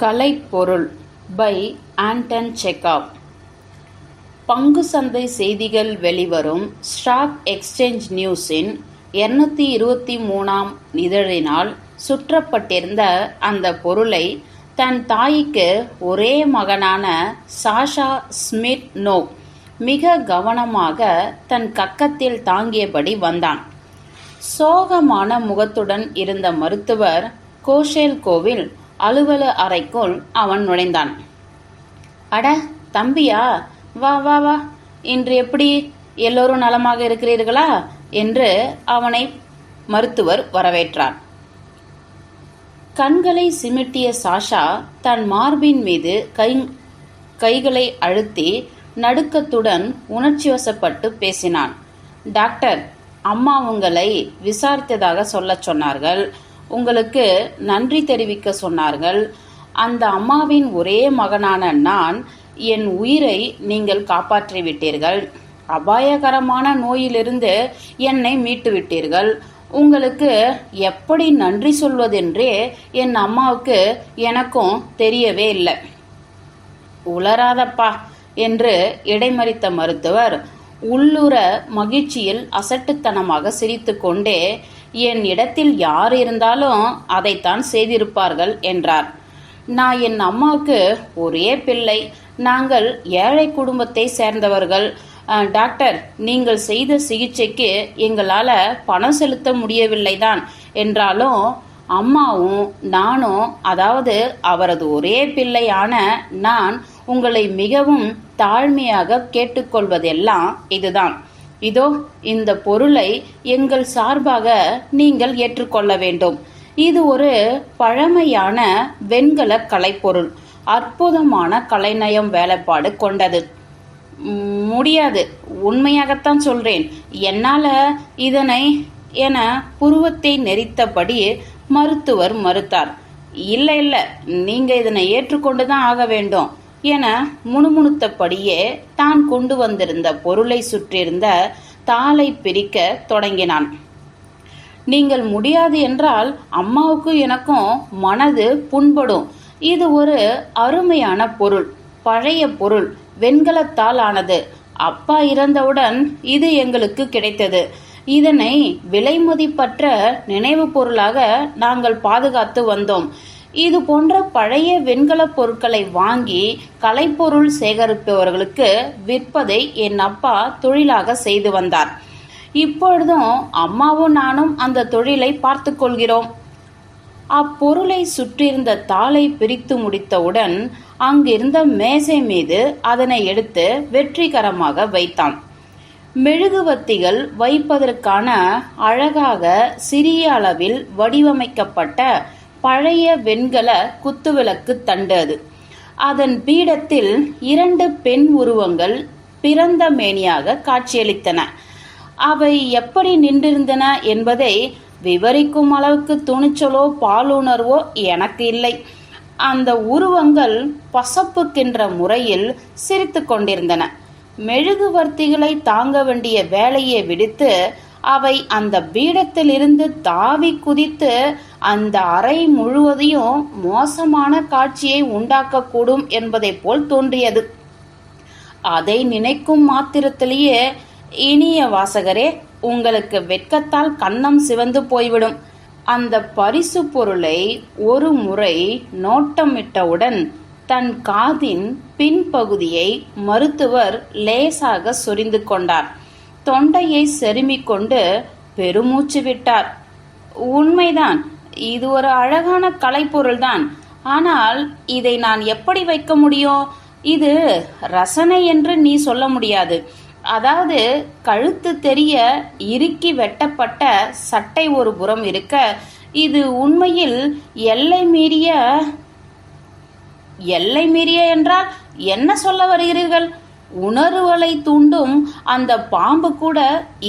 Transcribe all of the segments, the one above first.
கலைப்பொருள் by Anton செக்காப் பங்கு சந்தை செய்திகள் வெளிவரும் ஸ்டாக் எக்ஸ்சேஞ்ச் நியூஸின் இருநூத்தி இருபத்தி மூணாம் இதழினால் சுற்றப்பட்டிருந்த அந்த பொருளை தன் தாய்க்கு ஒரே மகனான சாஷா ஸ்மித் நோக் மிக கவனமாக தன் கக்கத்தில் தாங்கியபடி வந்தான். சோகமான முகத்துடன் இருந்த மருத்துவர் கோஷேல் கோவில் அலுவல அறைக்குள் அவன் நுழைந்தான். அட தம்பியா வா வா வா இன்று எப்படி எல்லோரும் நலமாக இருக்கிறீர்களா? என்று அவனை மருத்துவர் வரவேற்றார். கண்களை சிமிட்டிய சாஷா தன் மார்பின் மீது கை கைகளை அழுத்தி நடுக்கத்துடன் உணர்ச்சிவசப்பட்டு பேசினான். டாக்டர் அம்மா உங்களை விசாரித்ததாக சொல்லச் சொன்னார்கள். உங்களுக்கு நன்றி தெரிவிக்க சொன்னார்கள். அந்த அம்மாவின் ஒரே மகனான நான் என் உயிரை நீங்கள் காப்பாற்றி விட்டீர்கள் அபாயகரமான நோயிலிருந்து என்னை மீட்டு விட்டீர்கள் உங்களுக்கு எப்படி நன்றி சொல்வதென்றே என் அம்மாவுக்கு எனக்கும் தெரியவே இல்லை. உளராதப்பா என்று இடைமறித்த மருத்துவர் உள்ளுர மகிழ்ச்சியில் அசட்டுத்தனமாக சிரித்துக்கொண்டே என் இடத்தில் யார் இருந்தாலும் அதைத்தான் செய்திருப்பார்கள் என்றார். நான் என் அம்மாவுக்கு ஒரே பிள்ளை நாங்கள் ஏழை குடும்பத்தை சேர்ந்தவர்கள். டாக்டர் நீங்கள் செய்த சிகிச்சைக்கு எங்களால் பணம் செலுத்த முடியவில்லை தான் என்றாலும் அம்மாவும் நானும் அதாவது அவரது ஒரே பிள்ளையான நான் உங்களை மிகவும் தாழ்மையாக கேட்டுக்கொள்வதெல்லாம் இதுதான். இதோ இந்த பொருளை எங்கள் சார்பாக நீங்கள் ஏற்றுக்கொள்ள வேண்டும். இது ஒரு பழமையான வெண்கல கலைப்பொருள். அற்புதமான கலைநயம் வேலைப்பாடு கொண்டது. முடியாது. உண்மையாகத்தான் சொல்றேன். என்னால இதனை என புருவத்தை நெரித்தபடி மருத்துவர் மறுத்தார். இல்ல இல்ல. நீங்க இதனை ஏற்றுக்கொண்டுதான் ஆக வேண்டும். என முணுமுணுத்தபடியே தான் கொண்டு வந்திருந்த பொருளை சுற்றியிருந்த தாளை பிரிக்க தொடங்கினான். நீங்கள் முடியாது என்றால் அம்மாவுக்கும் எனக்கும் மனது புண்படும். இது ஒரு அருமையான பொருள் பழைய பொருள் வெண்கலத்தால் ஆனது அப்பா இறந்தவுடன் இது எங்களுக்கு கிடைத்தது. இதனை விலைமதிப்பற்ற நினைவு பொருளாக நாங்கள் பாதுகாத்து வந்தோம். இது போன்ற பழைய வெண்கலப் பொருட்களை வாங்கி கலைப்பொருள் சேகரிப்பவர்களுக்கு விற்பதை என் அப்பா தொழிலாக செய்து வந்தார். இப்பொழுதும் அம்மாவும் நானும் அந்த தொழிலை பார்த்து கொள்கிறோம். அப்பொருளை சுற்றியிருந்த தாளை பிரித்து முடித்தவுடன் அங்கிருந்த மேசை மீது அதனை எடுத்து வெற்றிகரமாக வைத்தான். மெழுகுவத்திகள் வைப்பதற்கான அழகாக சிறிய அளவில் வடிவமைக்கப்பட்ட பழைய வெண்கல குத்துவிளக்கு தண்டு அது அதன் பீடத்தில் இரண்டு பெண் உருவங்கள் பிறந்த மேனியாக காட்சியளித்தன. அவை எப்படி நின்றிருந்தன என்பதை விவரிக்கும் அளவுக்கு துணிச்சலோ பாலுணர்வோ எனக்கு இல்லை. அந்த உருவங்கள் பசப்புக்கின்ற முறையில் சிரித்து கொண்டிருந்தன. மெழுகுவர்த்திகளை தாங்க வேண்டிய வேலையை விடுத்து அவை அந்த பீடத்திலிருந்து தாவி குதித்து அந்த அறை முழுவதையும் மோசமான காட்சியை உண்டாக்கக்கூடும் என்பதை போல் தோன்றியது. அதை நினைக்கும் மாத்திரத்திலேயே இனிய வாசகரே உங்களுக்கு வெட்கத்தால் கன்னம் சிவந்து போய்விடும். அந்த பரிசு பொருளை ஒரு முறை நோட்டமிட்டவுடன் தன் காதின் பின்பகுதியை மருத்துவர் லேசாக சொரிந்து கொண்டார். தொண்டையை செருமிக் கொண்டு பெருமூச்சு விட்டார். உண்மைதான் இது ஒரு அழகான கலைப்பொருள்தான். ஆனால் இதை நான் எப்படி வைக்க முடியும் இது ரசனை என்று நீ சொல்ல முடியாது. அதாவது கழுத்து தெரிய இறுக்கி வெட்டப்பட்ட சட்டை ஒரு புறம் இருக்க இது உண்மையில் எல்லை மீறிய எல்லை மீறிய என்றால் என்ன சொல்ல வருகிறீர்கள்? உணர்வுகளை தூண்டும் அந்த பாம்பு கூட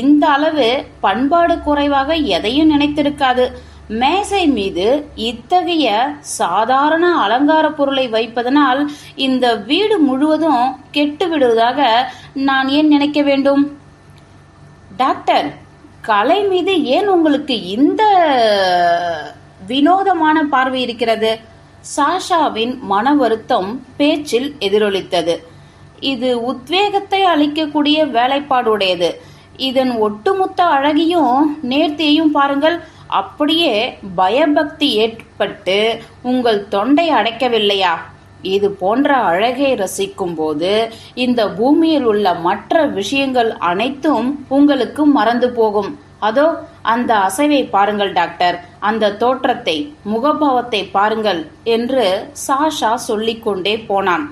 இந்த அளவு பண்பாடு குறைவாக எதையும் நினைத்திருக்காது. மேசை மீது இத்தகைய சாதாரண அலங்கார பொருளை வைப்பதனால் இந்த வீடு முழுவதும் கெட்டு விடுவதாக நான் ஏன் நினைக்க வேண்டும்? டாக்டர் கலை மீது ஏன் உங்களுக்கு இந்த வினோதமான பார்வை இருக்கிறது? சாஷாவின் மன வருத்தம் பேச்சில் எதிரொலித்தது. இது உத்வேகத்தை அளிக்கக்கூடிய வேலைப்பாடுடையது. இதன் ஒட்டுமொத்த அழகியும் நேர்த்தியையும் பாருங்கள். அப்படியே பயபக்தி ஏற்பட்டு உங்கள் தொண்டை அடைக்கவில்லையா? இது போன்ற அழகை ரசிக்கும் போது இந்த பூமியில் உள்ள மற்ற விஷயங்கள் அனைத்தும் உங்களுக்கு மறந்து போகும். அதோ அந்த அசைவை பாருங்கள் டாக்டர். அந்த தோற்றத்தை முகபாவத்தை பாருங்கள் என்று சாஷா சொல்லிக்கொண்டே போனான்.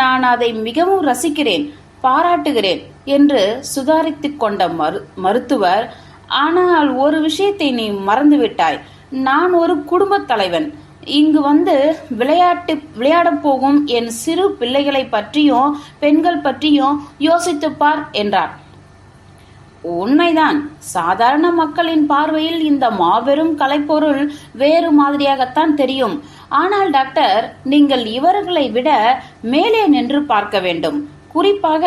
நான் அதை மிகவும் ரசிக்கிறேன் பாராட்டுகிறேன் என்று சுதாரித்து கொண்ட மரு மருத்துவர் ஆனால் ஒரு விஷயத்தை நீ மறந்துவிட்டாய். நான் ஒரு குடும்பத் தலைவன். இங்கு வந்து விளையாட்டு விளையாடப் போகும் என் சிறு பிள்ளைகளை பற்றியும் பெண்கள் பற்றியும் யோசித்து பார் என்றார். உண்மைதான். சாதாரண மக்களின் பார்வையில் இந்த மாபெரும் கலைப்பொருள் வேறு மாதிரியாகத்தான் தெரியும். ஆனால் டாக்டர் நீங்கள் இவர்களை விட மேலே நின்று பார்க்க வேண்டும். குறிப்பாக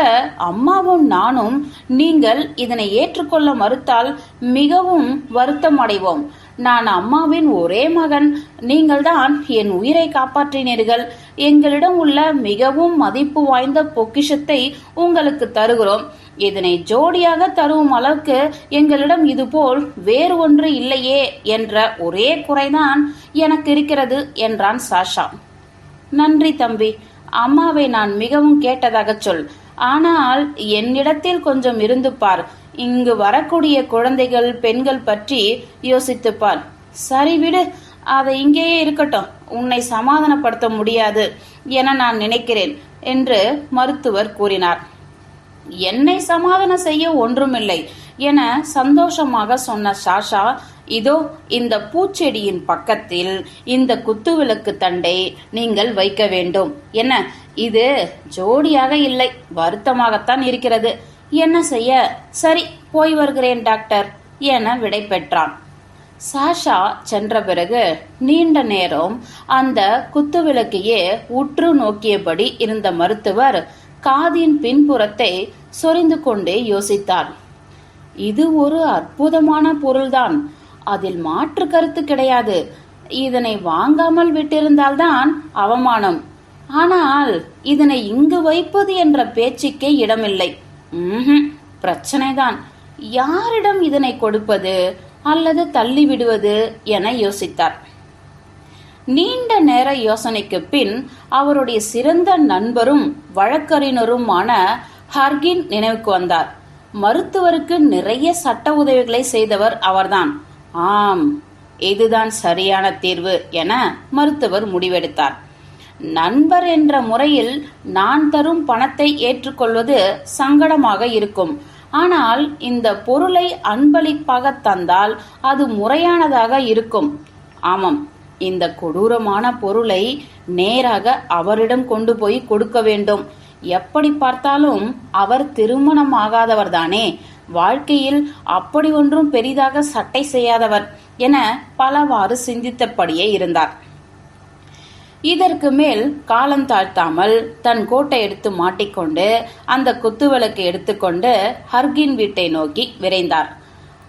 அம்மாவும் நானும் நீங்கள் இதனை ஏற்றுக்கொள்ள மறுத்தால் மிகவும் வருத்தம் அடைவோம் நான் அம்மாவின் ஒரே மகன். நீங்கள்தான் என் உயிரை காப்பாற்றினீர்கள். எங்களிடம் உள்ள மிகவும் மதிப்பு வாய்ந்த பொக்கிஷத்தை உங்களுக்கு தருகிறோம். இதனை ஜோடியாக தரும் அளவுக்கு எங்களிடம் இதுபோல் வேறு ஒன்று இல்லையே என்ற ஒரே குறைதான் எனக்கு இருக்கிறது என்றான் சாஷா. நன்றி தம்பி. அம்மாவை நான் மிகவும் கேட்டதாக சொல். ஆனால் என்னிடத்தில் கொஞ்சம் இருந்து பார். இங்கு வரக்கூடிய குழந்தைகள் பெண்கள் பற்றி யோசித்துப்பார் சரி விடு அதை இங்கேயே இருக்கட்டும். உன்னை சமாதானப்படுத்த முடியாது என நான் நினைக்கிறேன் என்று மருத்துவர் கூறினார். என்னை சமாதானம் செய்ய ஒன்றுமில்லை. என சந்தோஷமாக சொன்ன சாஷா இதோ இந்த பூச்செடியின் பக்கத்தில் இந்த குத்துவிளக்கு தண்டை நீங்கள் வைக்க வேண்டும். என்ன? இது ஜோடியாக இல்லை. வருத்தமாகத்தான் இருக்கிறது. என்ன செய்ய? சரி போய் வருகிறேன் டாக்டர் என விடை பெற்றான். சாஷா சென்ற பிறகு நீண்ட நேரம் அந்த குத்துவிளக்கையே உற்று நோக்கியபடி இருந்த மருத்துவர் காதின் பின்புறத்தை சொரிந்து கொண்டே யோசித்தார். இது ஒரு அற்புதமான பொருள்தான். அதில் மாற்று கருத்து கிடையாது. இதனை வாங்காமல் விட்டிருந்தால்தான் அவமானம். ஆனால் இதனை இங்கு வைப்பது என்ற பேச்சுக்கே இடமில்லை. ம்ஹும், பிரச்சனைதான். யாரிடம் இதனை கொடுப்பது அல்லது தள்ளி விடுவது என யோசித்தார். நீண்ட நேர யோசனைக்கு பின் அவருடைய சிறந்த நண்பரும் வழக்கறிஞருமான ஹர்கின் நினைவுக்கு வந்தார். மருத்துவருக்கு நிறைய சட்ட உதவிகளை செய்தவர் அவர்தான். ஆம் இதுதான் சரியான தீர்வு என மருத்துவர் முடிவெடுத்தார். நண்பர் என்ற முறையில் நான் தரும் பணத்தை ஏற்றுக்கொள்வது சங்கடமாக இருக்கும். ஆனால் இந்த பொருளை அன்பளிப்பாக தந்தால் அது முறையானதாக இருக்கும். ஆமாம் இந்த கொடூரமான பொருளை நேராக அவரிடம் கொண்டு போய் கொடுக்க வேண்டும். எப்படி பார்த்தாலும் அவர் திருமணமாகாதவர்தானே. வாழ்க்கையில் அப்படி ஒன்றும் பெரிதாக சட்டை செய்யாதவர் என பலவாறு சிந்தித்தபடியே இருந்தார். இதற்கு மேல் காலம் தாழ்த்தாமல் தன் கோட்டை எடுத்து மாட்டிக்கொண்டு அந்த குத்துவிளக்கு எடுத்துக்கொண்டு ஹர்கின் வீட்டை நோக்கி விரைந்தார்.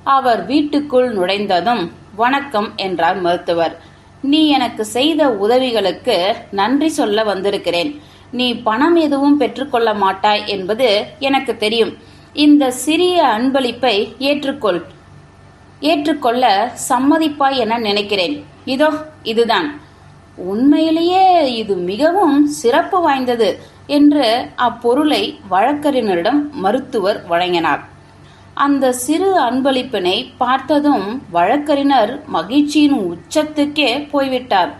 அவர் வீட்டுக்குள் நுழைந்ததும் வணக்கம் என்றார் மருத்துவர். நீ எனக்கு செய்த உதவிகளுக்கு நன்றி சொல்ல வந்திருக்கிறேன். நீ பணம் எதுவும் பெற்றுக்கொள்ள மாட்டாய் என்பது எனக்கு தெரியும். இந்த சிறிய அன்பளிப்பை ஏற்றுக்கொள். ஏற்றுக்கொள்ள சம்மதிப்பாய் என நினைக்கிறேன். இதோ இதுதான். உண்மையிலேயே இது மிகவும் சிறப்பு வாய்ந்தது என்று அப்பொருளை வழக்கறிஞரிடம் மருத்துவர் வழங்கினார். அந்த சிறு அன்பளிப்பினை பார்த்ததும் வழக்கறிஞர் மகிழ்ச்சியின் உச்சத்துக்கே போய்விட்டார்.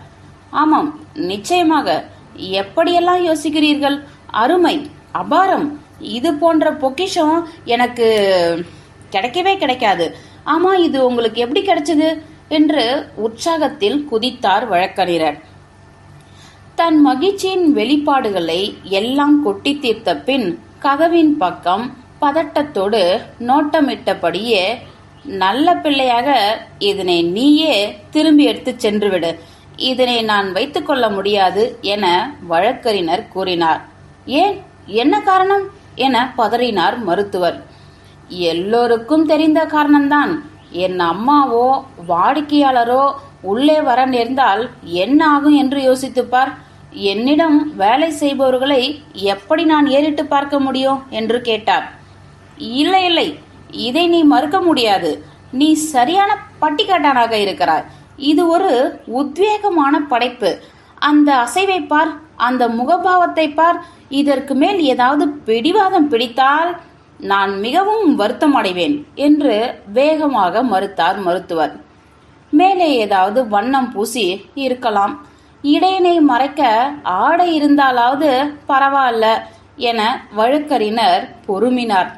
ஆமாம் நிச்சயமாக எப்படியெல்லாம் யோசிக்கிறீர்கள்? அருமை. அபாரம். இது போன்ற பொக்கிஷம் எனக்கு கிடைக்கவே கிடைக்காது. ஆமா இது உங்களுக்கு எப்படி கிடைச்சது? என்று உற்சாகத்தில் குதித்தார் வழக்கறிஞர். தன் மகிழ்ச்சியின் வெளிப்பாடுகளை எல்லாம் கொட்டி தீர்த்த பின் கதவின் பக்கம் பதட்டத்தோடு நோட்டமிட்டபடியே நல்ல பிள்ளையாக இதனை நீயே திரும்பி எடுத்துச் சென்றுவிடு இதனை நான் வைத்துக்கொள்ள முடியாது என வழக்கறிஞர் கூறினார். ஏன்? என்ன காரணம்? என பதறினார் மருத்துவர். எல்லோருக்கும் தெரிந்த காரணம்தான். என் அம்மாவோ வாடிக்கையாளரோ உள்ளே வர நேர்ந்தால் என்ன ஆகும் என்று யோசித்துப்பார். என்னிடம் வேலை செய்பவர்களை எப்படி நான் ஏறிட்டு பார்க்க முடியும்? என்று கேட்டார். இல்லை இல்லை. இதை நீ மறுக்க முடியாது. நீ சரியான பட்டிக்காட்டானாக இருக்கிறாய். இது ஒரு உத்வேகமான படைப்பு. அந்த அசைவை பார் அந்த முகபாவத்தை பார் இதற்கு மேல் ஏதாவது பிடிவாதம் பிடித்தால் நான் மிகவும் வருத்தம் அடைவேன் என்று வேகமாக மறுத்தார் மருத்துவர். மேலே ஏதாவது வண்ணம் பூசி இருக்கலாம். இடையினை மறைக்க ஆடை இருந்தாலாவது பரவாயில்ல என வழக்கறிஞர் பொறுமினார்.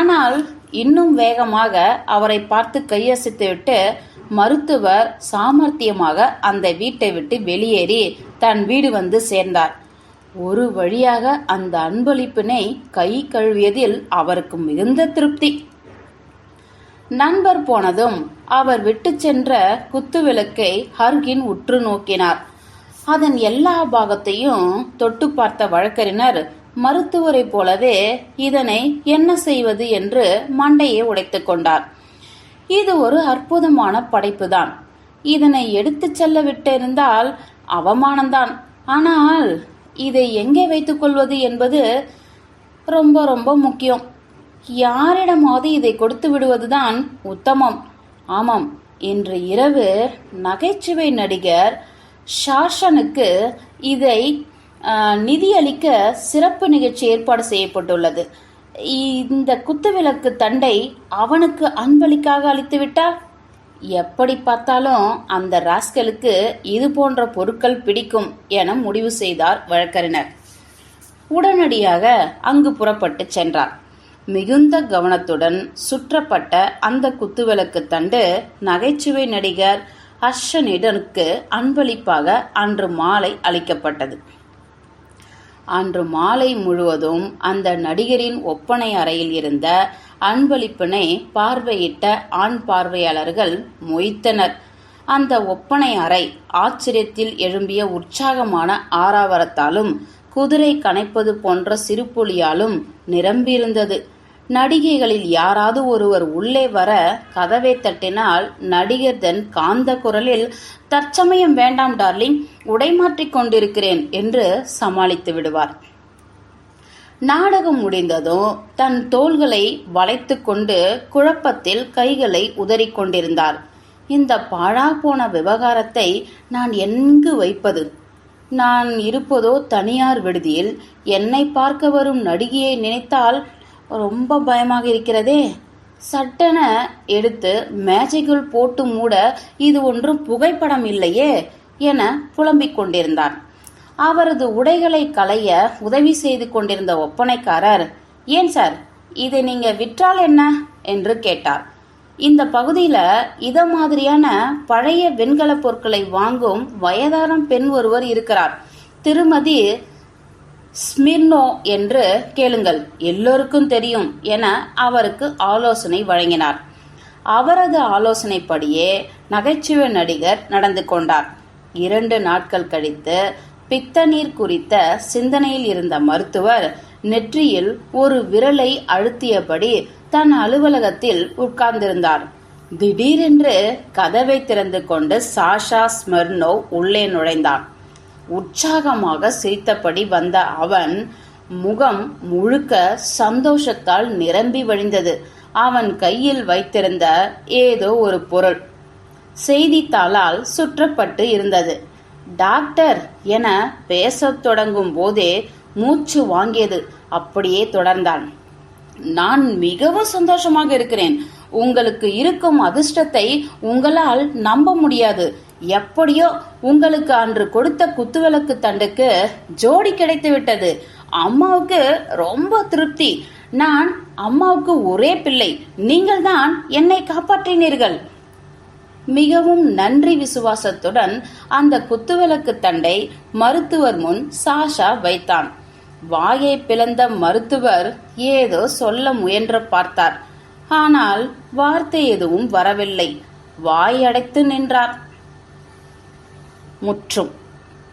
ஆனால் இன்னும் வேகமாக அவரை பார்த்து கையசித்துவிட்டு மருத்துவர் சாமர்த்தியமாக அந்த வீட்டை விட்டு வெளியேறி தன் வீடு வந்து சேர்ந்தார். ஒரு வழியாக அந்த அன்பளிப்பினை கை கழுவியதில் அவருக்கு மிகுந்த திருப்தி. நண்பர் போனதும் அவர் விட்டு சென்ற குத்துவிளக்கை ஹர்கின் உற்று நோக்கினார். அதன் எல்லா பாகத்தையும் தொட்டு பார்த்த வழக்கறிஞர் மருத்துவரைப் போலவே இதனை என்ன செய்வது? என்று மண்டையை உடைத்துக் கொண்டார். இது ஒரு அற்புதமான படைப்பு தான் இதனை எடுத்து செல்ல விட்டிருந்தால் அவமானம்தான். ஆனால் இதை எங்கே வைத்துக் கொள்வது என்பது ரொம்ப ரொம்ப முக்கியம். யாரிடமாவது இதை கொடுத்து விடுவதுதான் உத்தமம். ஆமாம் இன்று இரவு நகைச்சுவை நடிகர் ஷாஷனுக்கு இதை நிதியளிக்க சிறப்பு நிகழ்ச்சி ஏற்பாடு செய்யப்பட்டுள்ளது. இந்த குத்துவிளக்கு தண்டை அவனுக்கு அன்பளிக்காக அளித்து விட்டால்? எப்படி பார்த்தாலும் அந்த ராஸ்கலுக்கு இது போன்ற பொருட்கள் பிடிக்கும் என முடிவு செய்தார் வழக்கறிஞர். உடனடியாக அங்கு புறப்பட்டு சென்றார். மிகுந்த கவனத்துடன் சுற்றப்பட்ட அந்த குத்துவிளக்கு தண்டு நகைச்சுவை நடிகர் ஹர்ஷனிடனுக்கு அன்பளிப்பாக அன்று மாலை அளிக்கப்பட்டது. அன்று மாலை முழுவதும் அந்த நடிகரின் ஒப்பனை அறையில் இருந்த அன்பளிப்பினை பார்வையிட்ட ஆண் பார்வையாளர்கள் மொய்த்தனர். அந்த ஒப்பனை அறை ஆச்சரியத்தில் எழும்பிய உற்சாகமான ஆராவரத்தாலும் குதிரை கனைப்பது போன்ற சிறுபொலியாலும் நிரம்பியிருந்தது. நடிகைகளில் யாராவது ஒருவர் உள்ளே வர கதவை தட்டினால் நடிகர் தன் காந்த குரலில் தற்சமயம் வேண்டாம் டார்லிங் உடை மாற்றிக் கொண்டிருக்கிறேன் என்று சமாளித்து விடுவார். நாடகம் முடிந்ததும் தன் தோள்களை வளைத்து கொண்டு குழப்பத்தில் கைகளை உதறிக் கொண்டிருந்தார். இந்த பாழா போன விவகாரத்தை நான் எங்கு வைப்பது? நான் இருப்பதோ தனியார் விடுதியில் என்னை பார்க்க வரும் நடிகையை நினைத்தால் ரொம்ப பயமாக இருக்கிறதே. சட்டென எடுத்து மேஜைக்குள் போட்டு மூட இது ஒன்றும் புகைப்படம் இல்லையே என புலம்பிக் கொண்டிருந்தார் அவரது உடைகளை களைய உதவி செய்து கொண்டிருந்த ஒப்பனைக்காரர் ஏன் சார் இதை நீங்க விற்றால் என்ன? என்று கேட்டார். இந்த பகுதியில இத மாதிரியான பழைய வெண்கல பொருட்களை வாங்கும் வயதான பெண் ஒருவர் இருக்கிறார். திருமதி ஸ்மிர்னோ என்று கேளுங்கள். எல்லோருக்கும் தெரியும் என அவருக்கு ஆலோசனை வழங்கினார். அவரது ஆலோசனைப்படியே நகைச்சுவை நடிகர் நடந்து கொண்டார். இரண்டு நாட்கள் கழித்து பித்தநீர் குறித்த சிந்தனையில் இருந்த மருத்துவர் நெற்றியில் ஒரு விரலை அழுத்தியபடி தன் அலுவலகத்தில் உட்கார்ந்திருந்தார். திடீரென்று கதவை திறந்து கொண்டு சாஷா ஸ்மெர்னோ உள்ளே நுழைந்தான் உற்சாகமாக சிரித்தபடி வந்த அவன் முகம் முழுக்க சந்தோஷத்தால் நிரம்பி வழிந்தது. அவன் கையில் வைத்திருந்த ஏதோ ஒரு பொருள் செய்தித்தாளால் சுற்றப்பட்டு இருந்தது. டாக்டர் என பேசத் தொடங்கும் போதே மூச்சு வாங்கியது. அப்படியே தொடர்ந்தான். நான் மிகவும் சந்தோஷமாக இருக்கிறேன். உங்களுக்கு இருக்கும் அதிர்ஷ்டத்தை உங்களால் நம்ப முடியாது. எப்படியோ உங்களுக்கு அன்று கொடுத்த குத்துவிளக்கு தண்டுக்கு ஜோடி கிடைத்து விட்டது. அம்மாவுக்கு ரொம்ப திருப்தி. நான் அம்மாவுக்கு ஒரே பிள்ளை. நீங்கள் தான் என்னை காப்பாற்றினீர்கள். மிகவும் நன்றி விசுவாசத்துடன் அந்த குத்துவிளக்கு தண்டை மருத்துவர் முன் சாஷா வைத்தான். வாயை பிளந்த மருத்துவர் ஏதோ சொல்ல முயன்ற பார்த்தார். ஆனால் வார்த்தை எதுவும் வரவில்லை. வாயடைத்து நின்றார். முற்றும்.